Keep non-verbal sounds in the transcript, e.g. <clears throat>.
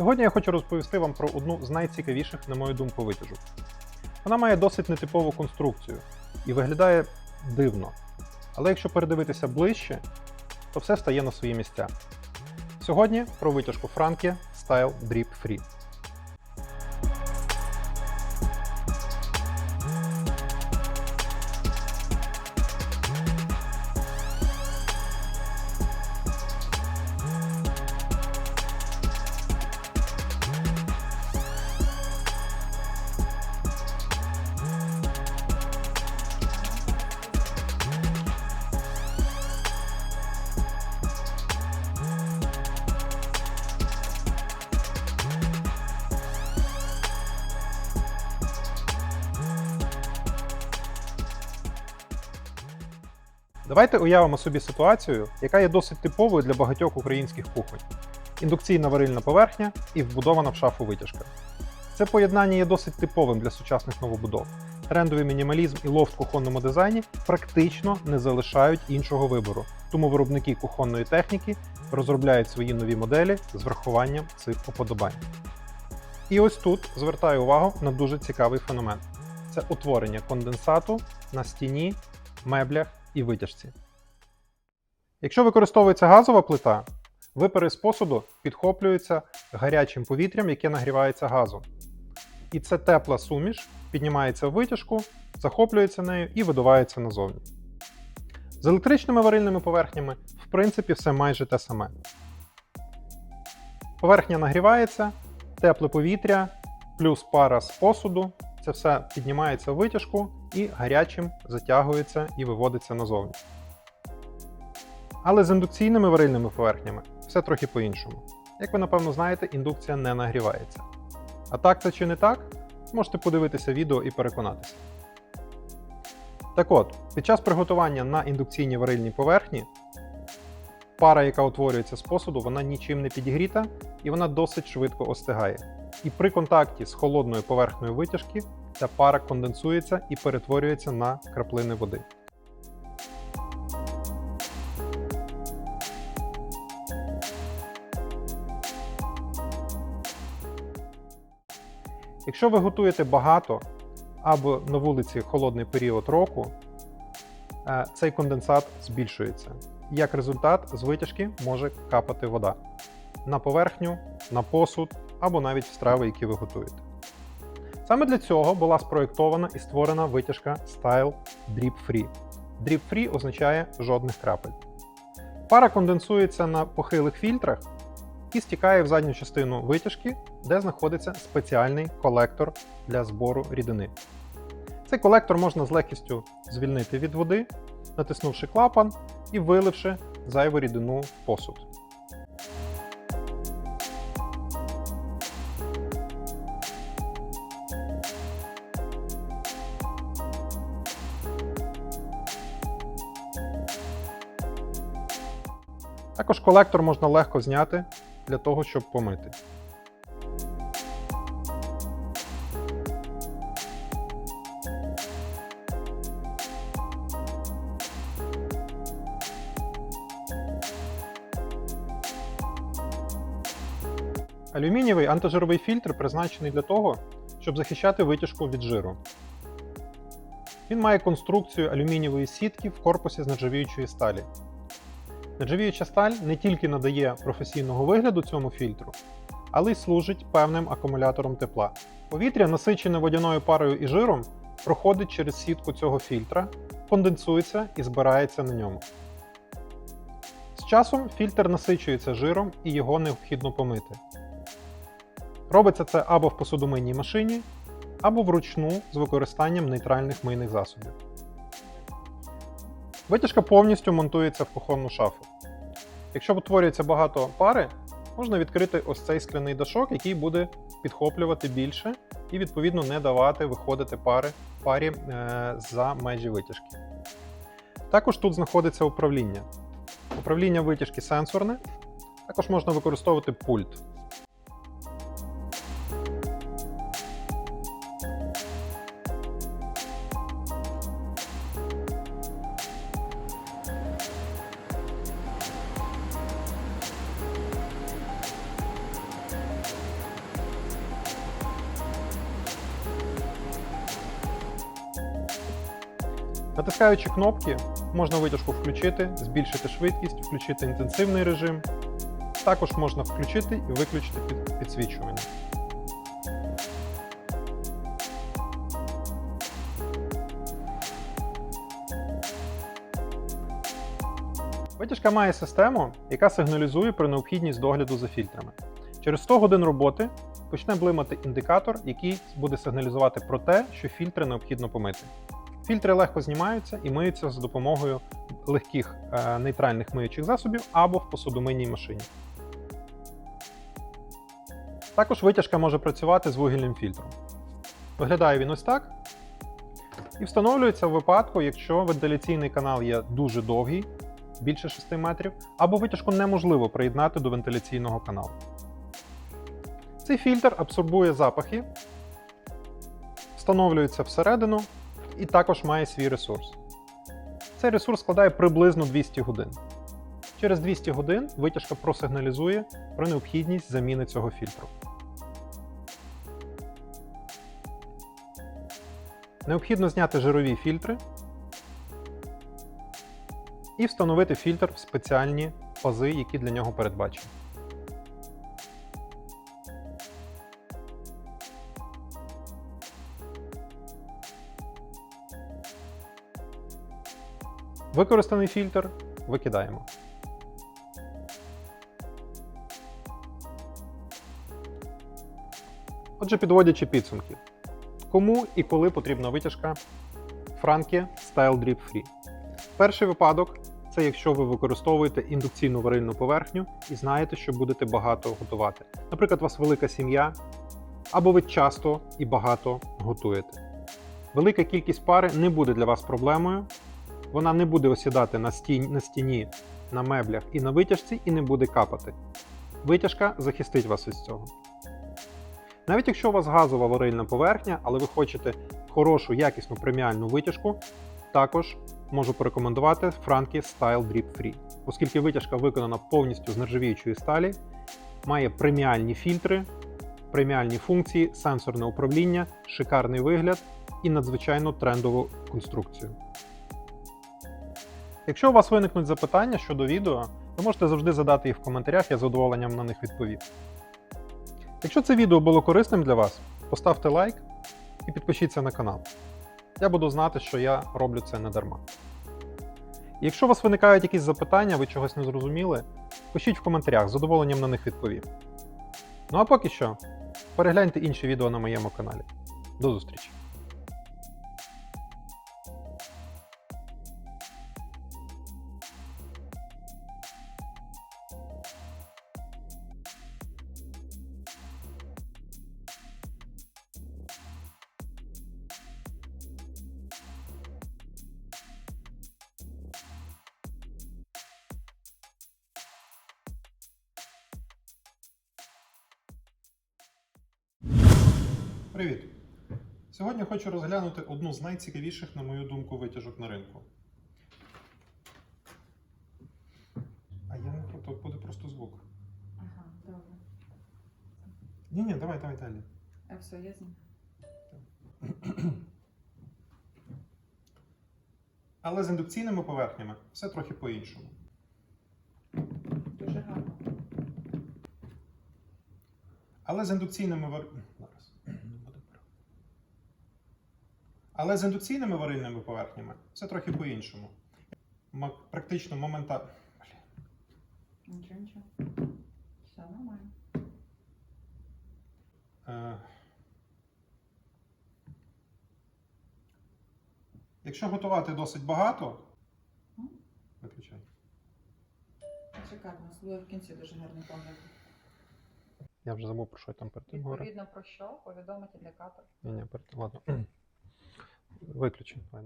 Сьогодні я хочу розповісти вам про одну з найцікавіших, на мою думку, витяжок. Вона має досить нетипову конструкцію і виглядає дивно. Але якщо передивитися ближче, то все стає на свої місця. Сьогодні про витяжку Franke Style Drip Free. Давайте уявимо собі ситуацію, яка є досить типовою для багатьох українських кухонь: індукційна варильна поверхня і вбудована в шафу витяжка. Це поєднання є досить типовим для сучасних новобудов. Трендовий мінімалізм і лофт в кухонному дизайні практично не залишають іншого вибору, тому виробники кухонної техніки розробляють свої нові моделі з врахуванням цих уподобань. І ось тут звертаю увагу на дуже цікавий феномен: це утворення конденсату на стіні, меблях і витяжці. Якщо використовується газова плита, випари з посуду підхоплюються гарячим повітрям, яке нагрівається газом. І ця тепла суміш піднімається в витяжку, захоплюється нею і видувається назовні. З електричними варильними поверхнями, в принципі, все майже те саме. Поверхня нагрівається, тепле повітря, плюс пара з посуду. Це все піднімається в витяжку і гарячим затягується і виводиться назовні. Але з індукційними варильними поверхнями все трохи по-іншому. Як ви напевно знаєте, індукція не нагрівається. А так це чи не так, можете подивитися відео і переконатися. Так от, під час приготування на індукційній варильній поверхні пара, яка утворюється з посуду, вона нічим не підігріта і вона досить швидко остигає. І при контакті з холодною поверхнею витяжки ця пара конденсується і перетворюється на краплини води. Якщо ви готуєте багато або на вулиці холодний період року, е, цей конденсат збільшується. Як результат, з витяжки може капати вода на поверхню, на посуд або навіть в страви, які ви готуєте. Саме для цього була спроєктована і створена витяжка Style Drip Free. Drip Free означає жодних крапель. Пара конденсується на похилих фільтрах і стікає в задню частину витяжки, де знаходиться спеціальний колектор для збору рідини. Цей колектор можна з легкістю звільнити від води, натиснувши клапан і виливши зайву рідину в посуд. Також колектор можна легко зняти для того, щоб помити. Алюмінієвий антижировий фільтр призначений для того, щоб захищати витяжку від жиру. Він має конструкцію алюмінієвої сітки в корпусі з нержавіючої сталі. Нержавіюча сталь не тільки надає професійного вигляду цьому фільтру, але й служить певним акумулятором тепла. Повітря, насичене водяною парою і жиром, проходить через сітку цього фільтра, конденсується і збирається на ньому. З часом фільтр насичується жиром і його необхідно помити. Робиться це або в посудомийній машині, або вручну з використанням нейтральних мийних засобів. Витяжка повністю монтується в кухонну шафу. Якщо утворюється багато пари, можна відкрити ось цей скляний дашок, який буде підхоплювати більше і, відповідно, не давати виходити пари, парі е, за межі витяжки. Також тут знаходиться управління. Управління витяжки сенсорне, також можна використовувати пульт. Натискаючи кнопки, можна витяжку включити, збільшити швидкість, включити інтенсивний режим. Також можна включити і виключити під- підсвічування. Витяжка має систему, яка сигналізує про необхідність догляду за фільтрами. Через 100 годин роботи почне блимати індикатор, який буде сигналізувати про те, що фільтри необхідно помити. Фільтри легко знімаються і миються за допомогою легких е, нейтральних миючих засобів або в посудомийній машині. Також витяжка може працювати з вугільним фільтром. Виглядає він ось так. І встановлюється в випадку, якщо вентиляційний канал є дуже довгий, більше 6 метрів, або витяжку неможливо приєднати до вентиляційного каналу. Цей фільтр абсорбує запахи, встановлюється всередину і також має свій ресурс. Цей ресурс складає приблизно 200 годин. Через 200 годин витяжка просигналізує про необхідність заміни цього фільтру. Необхідно зняти жирові фільтри і встановити фільтр в спеціальні пази, які для нього передбачені. Використаний фільтр викидаємо. Отже, підводячи підсумки, кому і коли потрібна витяжка Franke Style Drip Free. Перший випадок це якщо ви використовуєте індукційну варильну поверхню і знаєте, що будете багато готувати. Наприклад, у вас велика сім'я, або ви часто і багато готуєте. Велика кількість пари не буде для вас проблемою, вона не буде осідати на, стіні, на стіні, на меблях і на витяжці і не буде капати. Витяжка захистить вас від цього. Навіть якщо у вас газова варильна поверхня, але ви хочете хорошу, якісну преміальну витяжку, також можу порекомендувати Franke Style Drip Free, оскільки витяжка виконана повністю з нержавіючої сталі, має преміальні фільтри, преміальні функції, сенсорне управління, шикарний вигляд і надзвичайно трендову конструкцію. Якщо у вас виникнуть запитання щодо відео, ви можете завжди задати їх в коментарях, я з задоволенням на них відповім. Якщо це відео було корисним для вас, поставте лайк і підпишіться на канал. Я буду знати, що я роблю це не дарма. І якщо у вас виникають якісь запитання, ви чогось не зрозуміли, пишіть в коментарях, з задоволенням на них відповім. Ну а поки що, перегляньте інші відео на моєму каналі. До зустрічі! Привіт! Сьогодні хочу розглянути одну з найцікавіших, на мою думку, витяжок на ринку. А я не про буде просто звук. Ага, добре. Ні, ні, давай, давай далі. А все, я знаю. <clears throat> Але з індукційними поверхнями все трохи по-іншому. Дуже гарно. Але з індукційними. Зараз. Не буде про- Але з індукційними варильними поверхнями все трохи по-іншому. Практично моментально. Нічого, нічого. Все нормально. Е, Якщо готувати досить багато, виключай. Шикарно. Особливо в кінці дуже гарний погляд. Я вже забув про що я там перед тим говорив. Відповідно про що повідомить індикатор. Ні, ні, перед тим, ладно. На.